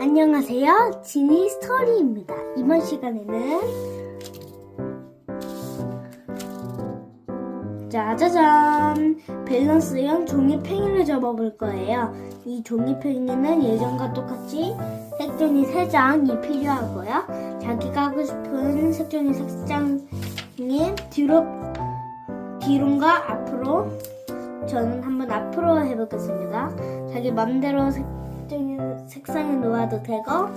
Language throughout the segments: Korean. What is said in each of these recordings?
안녕하세요. 지니 스토리입니다. 이번 시간에는 짜자잔! 밸런스형 종이팽이를 접어볼 거예요. 이 종이팽이는 예전과 똑같이 색종이 3장이 필요하고요. 자기가 하고 싶은 색종이 색장이 뒤로, 뒤론과 앞으로 저는 한번 앞으로 해보겠습니다. 자기 맘대로 색 종이 색상을 놓아도 되고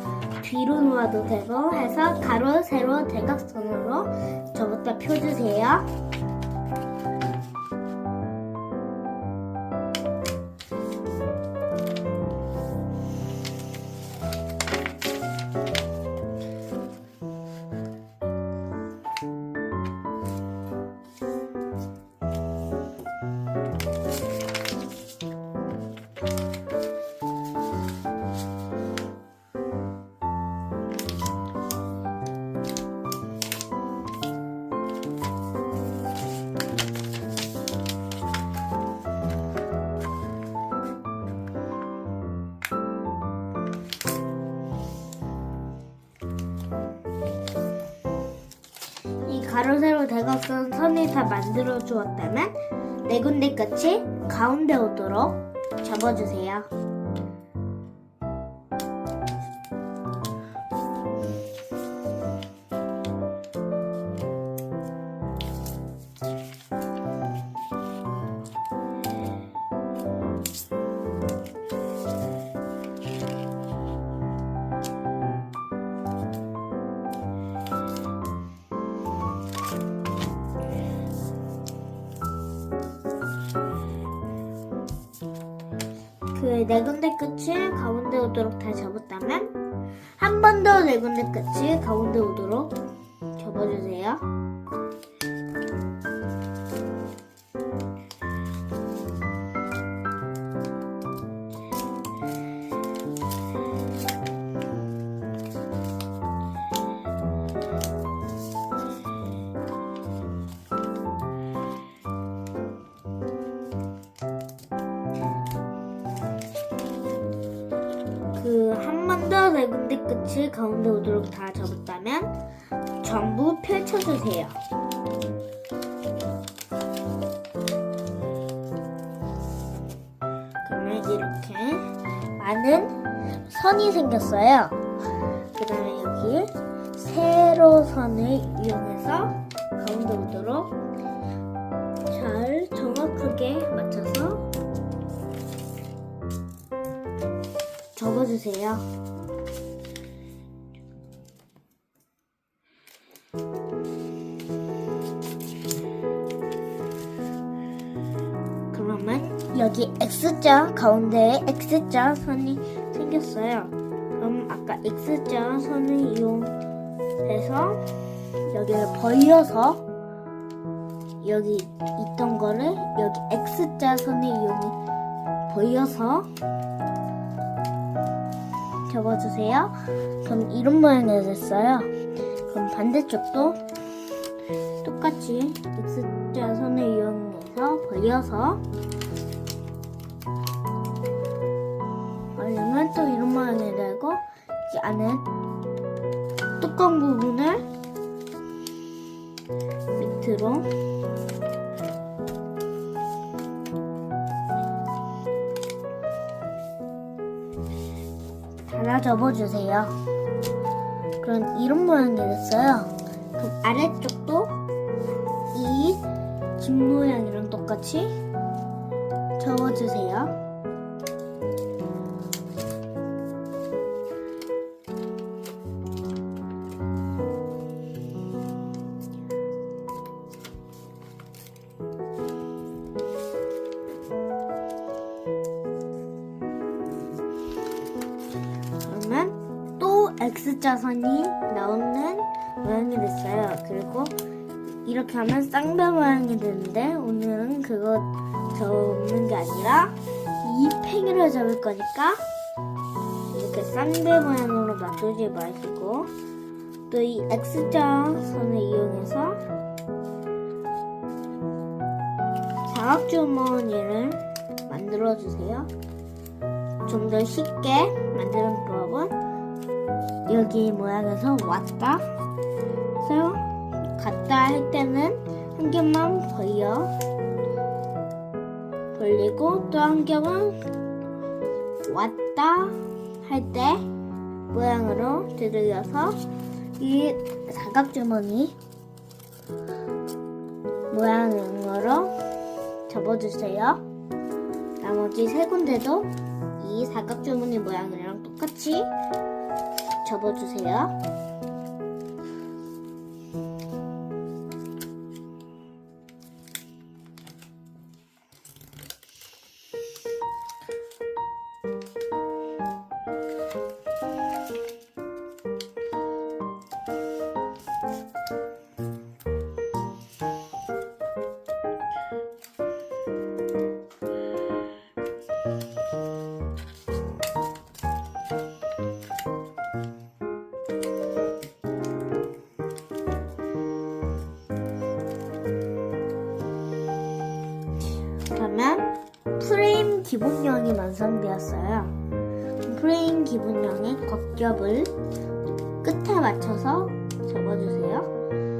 뒤로 놓아도 되고 해서 가로, 세로, 대각선으로 저부터 펴주세요. 가로, 세로, 대각선 선을 다 만들어 주었다면 네 군데 끝이 가운데 오도록 접어주세요. 그네 군데 끝을 가운데 오도록 다 접었다면 한 번 더 네 군데 끝을 가운데 오도록 접어주세요. 그 한 번 더 네 군데 끝을 가운데 오도록 다 접었다면 전부 펼쳐주세요. 그러면 이렇게 많은 선이 생겼어요. 그 다음에 여기 세로 선을 그러면 여기 X자 가운데에 X자 선이 생겼어요. 그럼 아까 X자 선을 이용해서 여기를 벌려서 여기 있던 거를 여기 X자 선을 이용해 벌려서 접어주세요. 그럼 이런 모양이 됐어요. 그럼 반대쪽도 똑같이 X자 선을 이용해서 벌려서 벌리면 또 이런 모양이 되고 이 안에 뚜껑 부분을 밑으로 접어주세요. 그럼 이런 모양이 됐어요. 그럼 아래쪽도 이집 모양이랑 똑같이 접어주세요. X자선이 나오는 모양이 됐어요. 그리고 이렇게 하면 쌍배 모양이 되는데 오늘은 그거 접는 게 아니라 이 팽이를 접을 거니까 이렇게 쌍배 모양으로 놔두지 마시고 또 이 X자선을 이용해서 사각주머니를 만들어 주세요. 좀 더 쉽게 만드는 방법은 여기 모양에서 왔다. 그래서 갔다 할 때는 한 겹만 벌려. 벌리고 또 한 겹은 왔다 할 때 모양으로 두들겨서 이 사각주머니 모양으로 접어주세요. 나머지 세 군데도 이 사각주머니 모양이랑 똑같이 접어주세요. 기본형이 완성되었어요. 프레임 기본형의 겉겹을 끝에 맞춰서 접어주세요.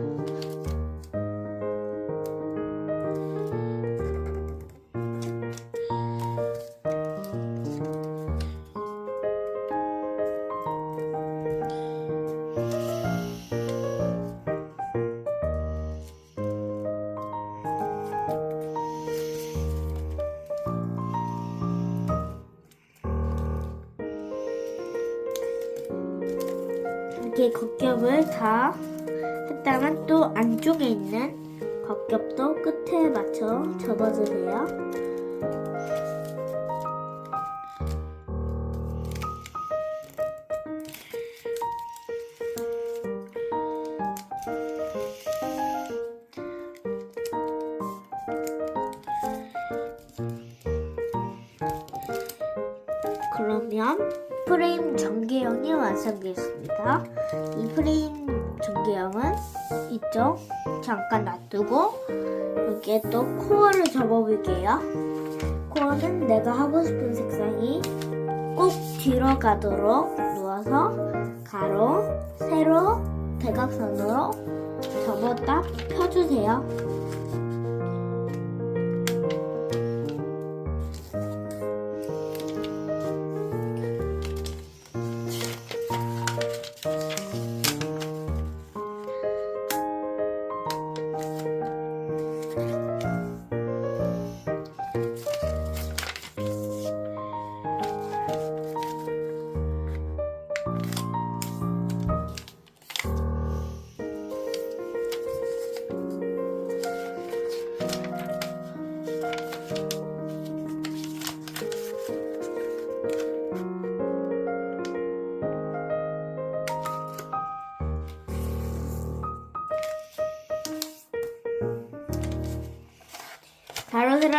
겉겹도 끝에 맞춰 접어주세요. 그러면 프레임 전개형이 완성되었습니다. 이 프레임 전개형은 이쪽 잠깐 놔두고 여기에 또 코어를 접어볼게요. 코어는 내가 하고 싶은 색상이 꼭 뒤로 가도록 누워서 가로, 세로, 대각선으로 접었다 펴주세요.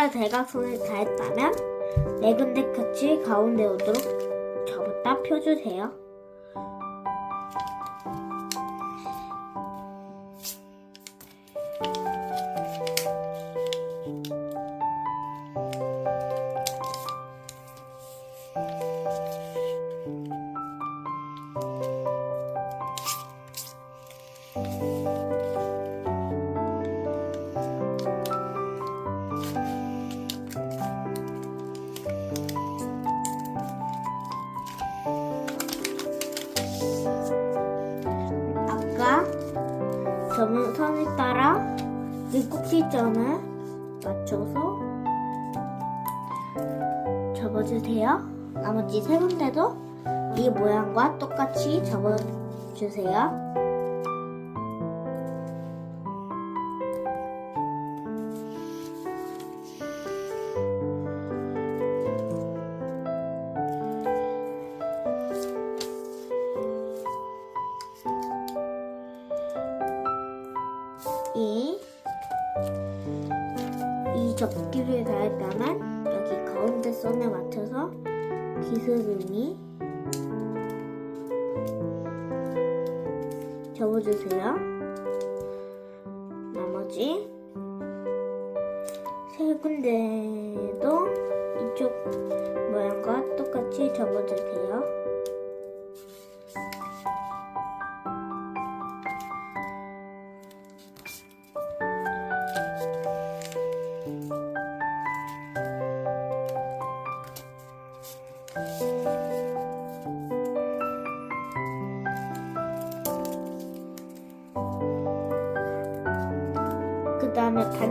가로세로 대각선을 다 했다면 네 군데 끝이 가운데 오도록 접었다 펴주세요. 똑같이 접어주세요. 이, 이 접기를 다 했다면 여기 가운데 선에 맞춰서 기스름이 접어주세요.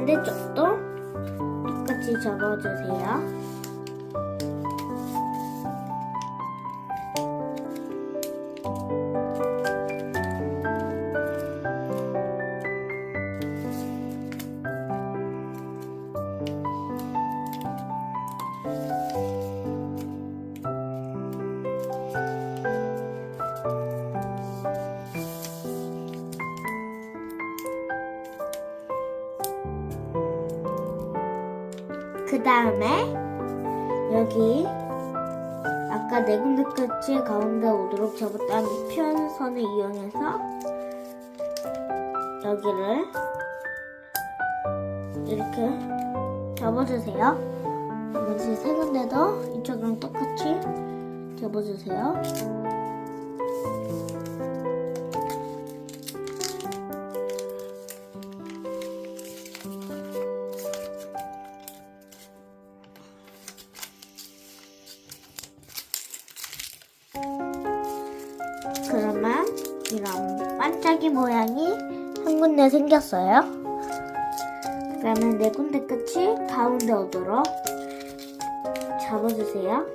반대쪽도 똑같이 접어주세요. 다음에 여기 아까 네 군데 끝이 가운데 오도록 접었던 이 표현선을 이용해서 여기를 이렇게 접어주세요. 나머지 세 군데도 이쪽이랑 똑같이 접어주세요. 반짝이 모양이 한 군데 생겼어요. 그러면 네 군데 끝이 가운데 오도록 잡아주세요.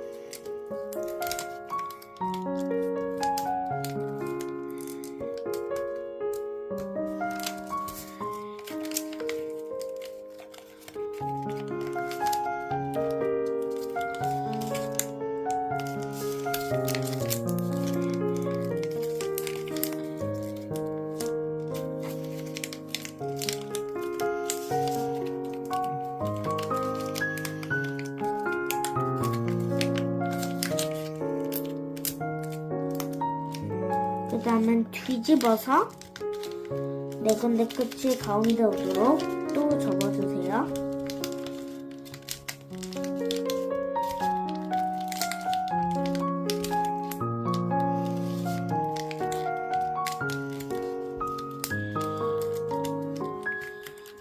뒤집어서 네 군데 끝이 가운데 오도록 또 접어주세요.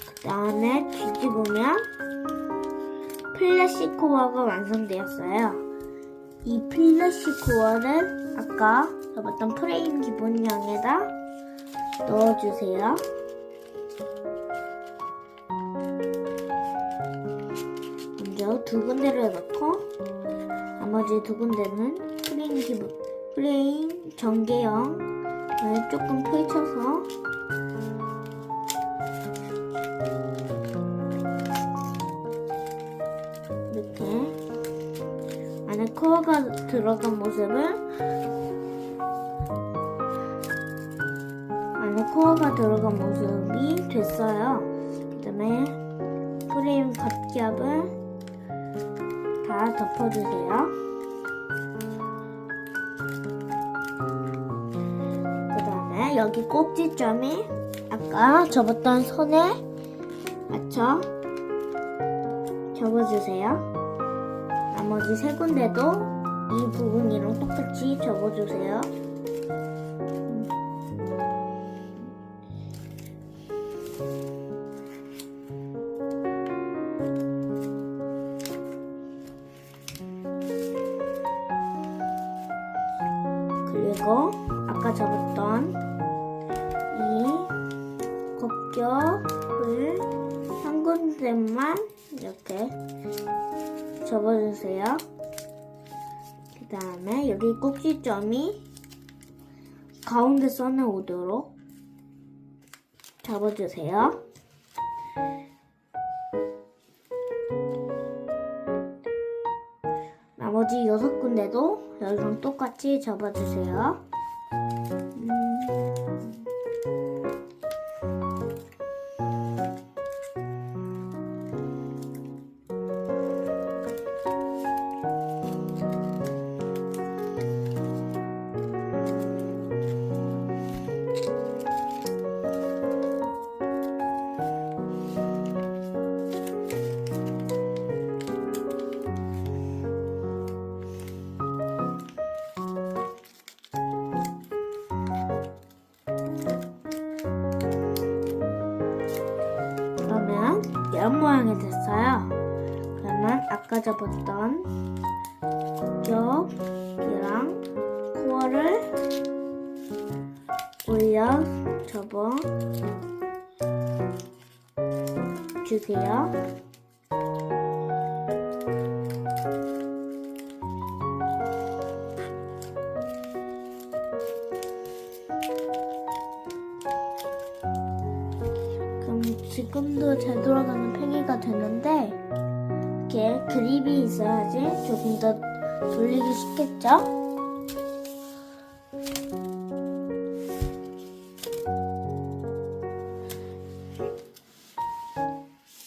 그 다음에 뒤집으면 플래시 코어가 완성되었어요. 이 플래시 코어를 아까 접었던 프레임 기본형에다 넣어주세요. 먼저 두 군데를 넣고 나머지 두 군데는 프레임 기본 프레임 전개형을 조금 펼쳐서 이렇게 안에 코어가 들어간 모습을 코어가 들어간 모습이 됐어요. 그 다음에 프레임 겉겹을 다 덮어주세요. 그 다음에 여기 꼭지점이 아까 접었던 선에 맞춰 접어주세요. 나머지 세 군데도 이 부분이랑 똑같이 접어주세요. 꼭지점이 가운데 선에 오도록 접어주세요. 나머지 여섯 군데도 여기랑 똑같이 접어주세요. 이런 모양이 됐어요. 그러면 아까 접었던 겹이랑 코어를 올려 접어 주세요. 그립이 있어야지 조금 더 돌리기 쉽겠죠?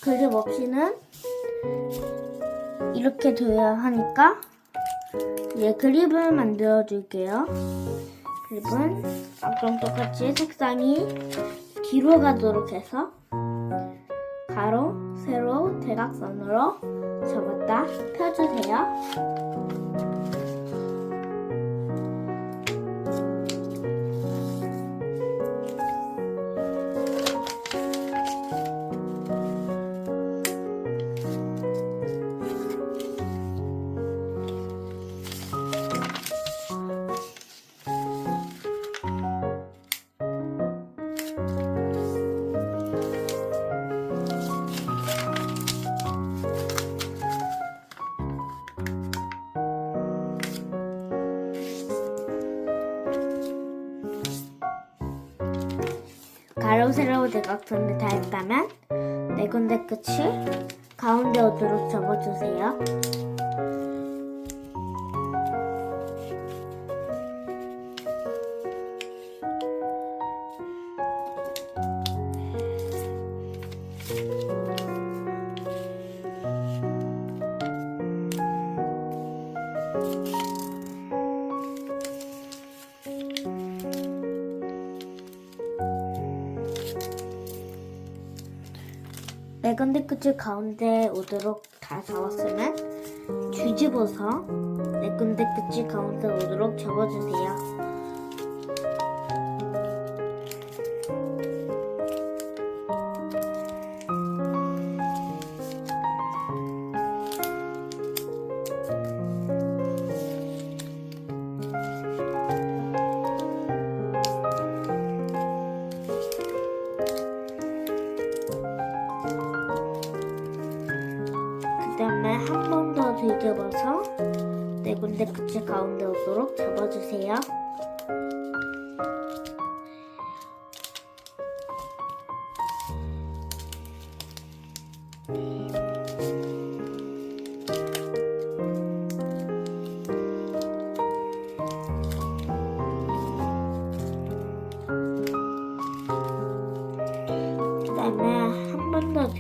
그립 없이는 이렇게 둬야 하니까 이제 그립을 만들어 줄게요. 그립은 아까랑 똑같이 색상이 뒤로 가도록 해서 가로, 세로, 대각선으로 접었다 펴주세요. 가로, 세로, 대각선을 다 했다면 네 군데 끝이 가운데 오도록 접어주세요. 끝을 가운데 오도록 다 잡았으면 뒤집어서 네 군데 끝이 가운데 오도록 접어주세요.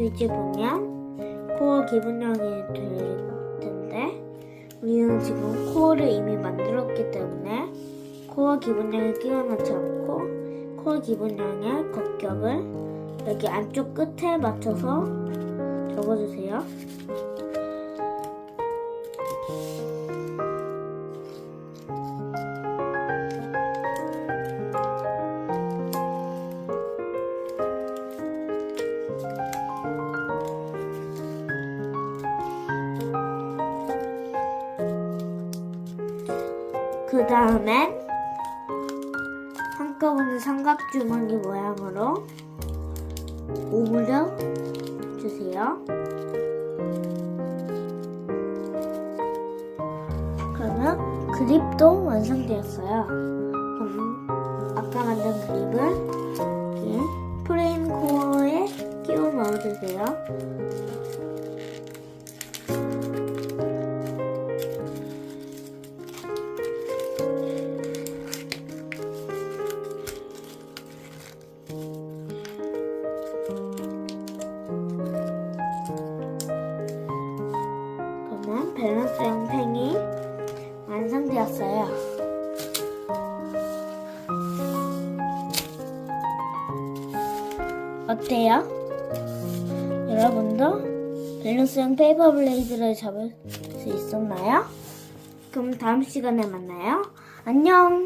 뒤집으면 코어 기분형이 될 텐데 우리는 지금 코어를 이미 만들었기 때문에 코어 기분형을 끼워 넣지 않고 코어 기분형의 겉격을 여기 안쪽 끝에 맞춰서 접어주세요. 그 다음엔 한꺼번에 삼각주머니 모양으로 오므려 주세요. 그러면 그립도 완성되었어요. 밸런스형 페이퍼 블레이드를 잡을 수 있었나요? 그럼 다음 시간에 만나요. 안녕!